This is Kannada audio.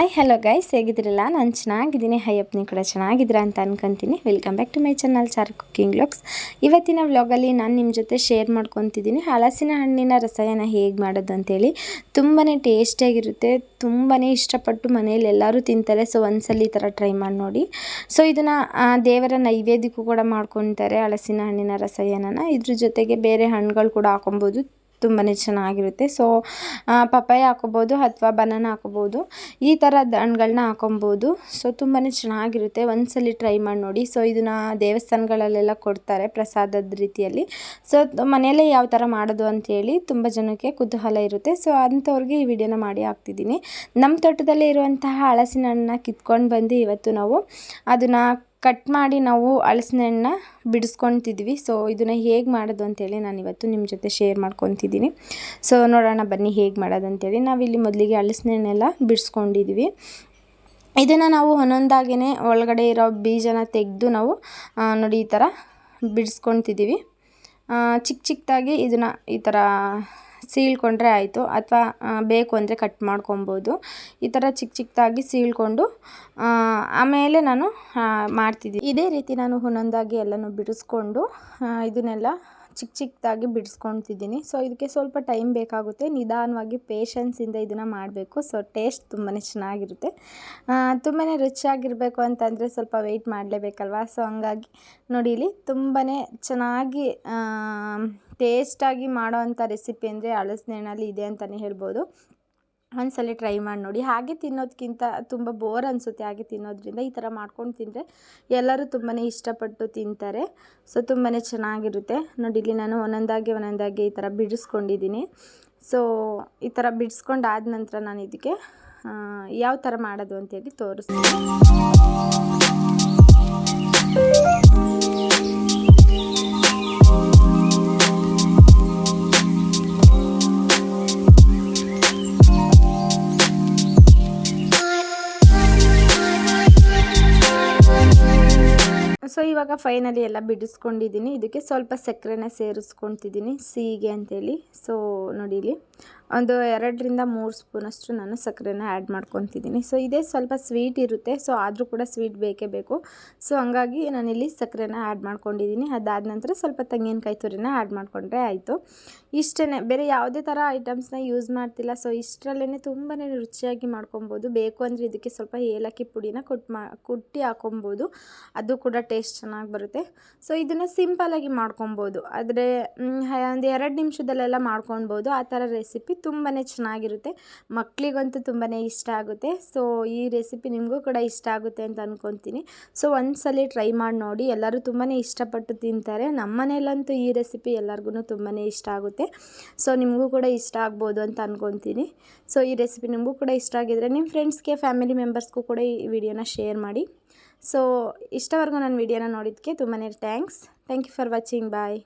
ಹಾಯ್ ಹಲೋ ಗೈಸ್ ಹೇಗಿದ್ರಲ್ಲ ನಾನು ಚೆನ್ನಾಗಿದ್ದೀನಿ. ಹೈಯಪ್ ನೀವು ಕೂಡ ಚೆನ್ನಾಗಿದ್ದೀರಾ ಅಂತ ಅನ್ಕೊಂತೀನಿ. Welcome back to my channel char cooking vlogs ಇವತ್ತಿನ ವ್ಲಾಗಲ್ಲಿ ನಾನು ನಿಮ್ಮ ಜೊತೆ ಶೇರ್ ಮಾಡ್ಕೊತಿದ್ದೀನಿ. ಹಲಸಿನ ಹಣ್ಣಿನ ರಸಾಯನ ಹೇಗೆ ಮಾಡೋದು ಅಂತೇಳಿ. ತುಂಬಾ ಟೇಸ್ಟಿಯಾಗಿರುತ್ತೆ ತುಂಬಾ ಇಷ್ಟಪಟ್ಟು ಮನೆಯಲ್ಲಿ ಎಲ್ಲರೂ ತಿಂತಾರೆ. ಸೊ ಒಂದ್ಸಲ ಈ ಥರ ಟ್ರೈ ಮಾಡಿ ನೋಡಿ. ಸೊ ಇದನ್ನು ದೇವರ ನೈವೇದ್ಯಕ್ಕೂ ಕೂಡ ಮಾಡ್ಕೊತಾರೆ ಹಲಸಿನ ಹಣ್ಣಿನ ರಸಾಯನನ. ಇದ್ರ ಜೊತೆಗೆ ಬೇರೆ ಹಣ್ಣುಗಳು ಕೂಡ ಹಾಕೊಬೋದು. ತುಂಬಾ ಚೆನ್ನಾಗಿರುತ್ತೆ. ಸೊ ಪಪ್ಪಾಯ ಹಾಕೋಬೋದು ಅಥವಾ ಬನಾನ ಹಾಕೋಬೋದು ಈ ಥರದ ಹಣ್ಗಳನ್ನ ಹಾಕೊಬೋದು ಸೊ ತುಂಬಾ ಚೆನ್ನಾಗಿರುತ್ತೆ. ಒಂದ್ಸಲಿ ಟ್ರೈ ಮಾಡಿ ನೋಡಿ. ಸೊ ಇದನ್ನು ದೇವಸ್ಥಾನಗಳಲ್ಲೆಲ್ಲ ಕೊಡ್ತಾರೆ ಪ್ರಸಾದದ ರೀತಿಯಲ್ಲಿ. ಸೊ ಮನೆಯಲ್ಲೇ ಯಾವ ಥರ ಮಾಡೋದು ಅಂತೇಳಿ ತುಂಬ ಜನಕ್ಕೆ ಕುತೂಹಲ ಇರುತ್ತೆ. ಸೊ ಅಂಥವ್ರಿಗೆ ಈ ವಿಡಿಯೋನ ಮಾಡಿ ಹಾಕ್ತಿದ್ದೀನಿ. ನಮ್ಮ ತೋಟದಲ್ಲೇ ಇರುವಂತಹ ಹಳಸಿನ ಹಣ್ಣನ್ನ ಕಿತ್ಕೊಂಡು ಬಂದು ಇವತ್ತು ನಾವು ಅದನ್ನು ಕಟ್ ಮಾಡಿ ನಾವು ಹಲಸಿನ ಹಣ್ಣನ್ನ ಬಿಡಿಸ್ಕೊತಿದ್ವಿ. ಸೊ ಇದನ್ನು ಹೇಗೆ ಮಾಡೋದು ಅಂತೇಳಿ ನಾನು ಇವತ್ತು ನಿಮ್ಮ ಜೊತೆ ಶೇರ್ ಮಾಡ್ಕೊತಿದ್ದೀನಿ. ಸೊ ನೋಡೋಣ ಬನ್ನಿ ಹೇಗೆ ಮಾಡೋದು ಅಂತೇಳಿ. ನಾವಿಲ್ಲಿ ಮೊದಲಿಗೆ ಹಲಸಿನ ಹಣ್ಣೆಲ್ಲ ಬಿಡಿಸ್ಕೊಂಡಿದ್ವಿ. ಇದನ್ನು ನಾವು ಒಂದೊಂದಾಗೇ ಒಳಗಡೆ ಇರೋ ಬೀಜನ ತೆಗೆದು ನಾವು ನೋಡಿ ಈ ಥರ ಬಿಡಿಸ್ಕೊತಿದ್ದೀವಿ. ಚಿಕ್ಕ ಚಿಕ್ಕದಾಗಿ ಇದನ್ನು ಈ ಥರ ಸೀಳ್ಕೊಂಡ್ರೆ ಆಯಿತು, ಅಥವಾ ಬೇಕು ಅಂದರೆ ಕಟ್ ಮಾಡ್ಕೊಬೋದು. ಈ ಥರ ಚಿಕ್ಕ ಚಿಕ್ಕದಾಗಿ ಸೀಳ್ಕೊಂಡು ಆಮೇಲೆ ನಾನು ಮಾಡ್ತಿದ್ದೀನಿ. ಇದೇ ರೀತಿ ನಾನು ಒಂದೊಂದಾಗಿ ಎಲ್ಲನೂ ಬಿಡಿಸ್ಕೊಂಡು ಇದನ್ನೆಲ್ಲ ಚಿಕ್ಕ ಚಿಕ್ಕದಾಗಿ ಬಿಡಿಸ್ಕೊತಿದ್ದೀನಿ. ಸೊ ಇದಕ್ಕೆ ಸ್ವಲ್ಪ ಟೈಮ್ ಬೇಕಾಗುತ್ತೆ. ನಿಧಾನವಾಗಿ ಪೇಷನ್ಸಿಂದ ಇದನ್ನು ಮಾಡಬೇಕು. ಸೊ ಟೇಸ್ಟ್ ತುಂಬಾ ಚೆನ್ನಾಗಿರುತ್ತೆ. ತುಂಬಾ ರುಚಿಯಾಗಿರಬೇಕು ಅಂತಂದರೆ ಸ್ವಲ್ಪ ವೆಯ್ಟ್ ಮಾಡಲೇಬೇಕಲ್ವಾ? ಸೊ ಹಂಗಾಗಿ ನೋಡಿ ಇಲ್ಲಿ ತುಂಬಾ ಚೆನ್ನಾಗಿ ಟೇಸ್ಟಾಗಿ ಮಾಡೋವಂಥ ರೆಸಿಪಿ ಅಂದರೆ ಹಣ್ಣಲ್ಲಿ ಇದೆ ಅಂತಲೇ ಹೇಳ್ಬೋದು. ಒಂದ್ಸಲ ಟ್ರೈ ಮಾಡಿ ನೋಡಿ. ಹಾಗೆ ತಿನ್ನೋದಕ್ಕಿಂತ ತುಂಬ ಬೋರ್ ಅನಿಸುತ್ತೆ ಹಾಗೆ ತಿನ್ನೋದ್ರಿಂದ ಈ ಥರ ಮಾಡ್ಕೊಂಡು ತಿಂದರೆ ಎಲ್ಲರೂ ತುಂಬಾ ಇಷ್ಟಪಟ್ಟು ತಿಂತಾರೆ. ಸೊ ತುಂಬಾ ಚೆನ್ನಾಗಿರುತ್ತೆ. ನೋಡಿ, ಇಲ್ಲಿ ನಾನು ಒಂದೊಂದಾಗಿ ಒಂದೊಂದಾಗಿ ಈ ಥರ ಬಿಡಿಸ್ಕೊಂಡಿದ್ದೀನಿ. ಸೊ ಈ ಥರ ಬಿಡಿಸ್ಕೊಂಡಾದ ನಂತರ ನಾನು ಇದಕ್ಕೆ ಯಾವ ಥರ ಮಾಡೋದು ಅಂತೇಳಿ ತೋರಿಸ್ತೀನಿ. ಸೊ ಇವಾಗ ಫೈನಲಿ ಎಲ್ಲ ಬಿಡಿಸ್ಕೊಂಡಿದ್ದೀನಿ. ಇದಕ್ಕೆ ಸ್ವಲ್ಪ ಸಕ್ಕರೆನ ಸೇರಿಸ್ಕೊತಿದ್ದೀನಿ ಸಿಹಿಗೆ ಅಂತೇಳಿ. ಸೊ ನೋಡಿ ಇಲ್ಲಿ. ಒಂದು ಎರಡರಿಂದ ಮೂರು ಸ್ಪೂನಷ್ಟು ನಾನು ಸಕ್ಕರೆನ ಆ್ಯಡ್ ಮಾಡ್ಕೊತಿದ್ದೀನಿ. ಸೊ, ಇದೇ ಸ್ವಲ್ಪ ಸ್ವೀಟ್ ಇರುತ್ತೆ. ಸೊ, ಆದರೂ ಕೂಡ ಸ್ವೀಟ್ ಬೇಕೇ ಬೇಕು. ಸೊ, ಹಂಗಾಗಿ ನಾನಿಲ್ಲಿ ಸಕ್ಕರೆನ ಆ್ಯಡ್ ಮಾಡ್ಕೊಂಡಿದ್ದೀನಿ. ಅದಾದ ನಂತರ ಸ್ವಲ್ಪ ತೆಂಗಿನಕಾಯಿ ತುರಿನ ಆ್ಯಡ್ ಮಾಡಿಕೊಂಡ್ರೆ ಆಯಿತು. ಇಷ್ಟೇ ಬೇರೆ ಯಾವುದೇ ಥರ ಐಟಮ್ಸ್ನ ಯೂಸ್ ಮಾಡ್ತಿಲ್ಲ. ಸೊ ಇಷ್ಟರಲ್ಲೇ ತುಂಬಾ ರುಚಿಯಾಗಿ ಮಾಡ್ಕೊಬೋದು. ಬೇಕು ಅಂದರೆ ಇದಕ್ಕೆ ಸ್ವಲ್ಪ ಏಲಕ್ಕಿ ಪುಡಿನ ಕೊಟ್ಟು ಮಾ, ಕುಟ್ಟಿ ಹಾಕೊಬೋದು. ಅದು ಕೂಡ ಟೇಸ್ಟ್ ಚೆನ್ನಾಗಿ ಬರುತ್ತೆ. ಸೊ, ಇದನ್ನು ಸಿಂಪಲಾಗಿ ಮಾಡ್ಕೊಬೋದು. ಆದರೆ ಒಂದು ಎರಡು ನಿಮಿಷದಲ್ಲೆಲ್ಲ ಮಾಡ್ಕೊಬೋದು ಆ ಥರ ತುಂಬಾ ಚೆನ್ನಾಗಿರುತ್ತೆ. ಮಕ್ಕಳಿಗಂತೂ ತುಂಬಾ ಇಷ್ಟ ಆಗುತ್ತೆ. ಸೊ ಈ ರೆಸಿಪಿ ನಿಮಗೂ ಕೂಡ ಇಷ್ಟ ಆಗುತ್ತೆ ಅಂತ ಅಂದ್ಕೊತೀನಿ ಸೊ ಒಂದ್ಸಲ ಟ್ರೈ ಮಾಡಿ ನೋಡಿ. ಎಲ್ಲರೂ ತುಂಬಾ ಇಷ್ಟಪಟ್ಟು ತಿಂತಾರೆ. ನಮ್ಮ ಮನೆಯಲ್ಲಂತೂ ಈ ರೆಸಿಪಿ ಎಲ್ಲರಿಗೂ ತುಂಬಾ ಇಷ್ಟ ಆಗುತ್ತೆ. ಸೊ ನಿಮಗೂ ಕೂಡ ಇಷ್ಟ ಆಗ್ಬೋದು ಅಂತ ಅಂದ್ಕೊತೀನಿ ಸೊ ಈ ರೆಸಿಪಿ ನಿಮಗೂ ಕೂಡ ಇಷ್ಟ ಆಗಿದ್ರೆ ನಿಮ್ಮ ಫ್ರೆಂಡ್ಸ್ಗೆ, ಫ್ಯಾಮಿಲಿ ಮೆಂಬರ್ಸ್ಗೂ ಕೂಡ ಈ ವಿಡಿಯೋನ ಶೇರ್ ಮಾಡಿ. ಸೊ ಇಷ್ಟವರೆಗೂ ನನ್ನ ವಿಡಿಯೋನ ನೋಡಿದ್ದಕ್ಕೆ ತುಂಬಾ thanks thank you for watching bye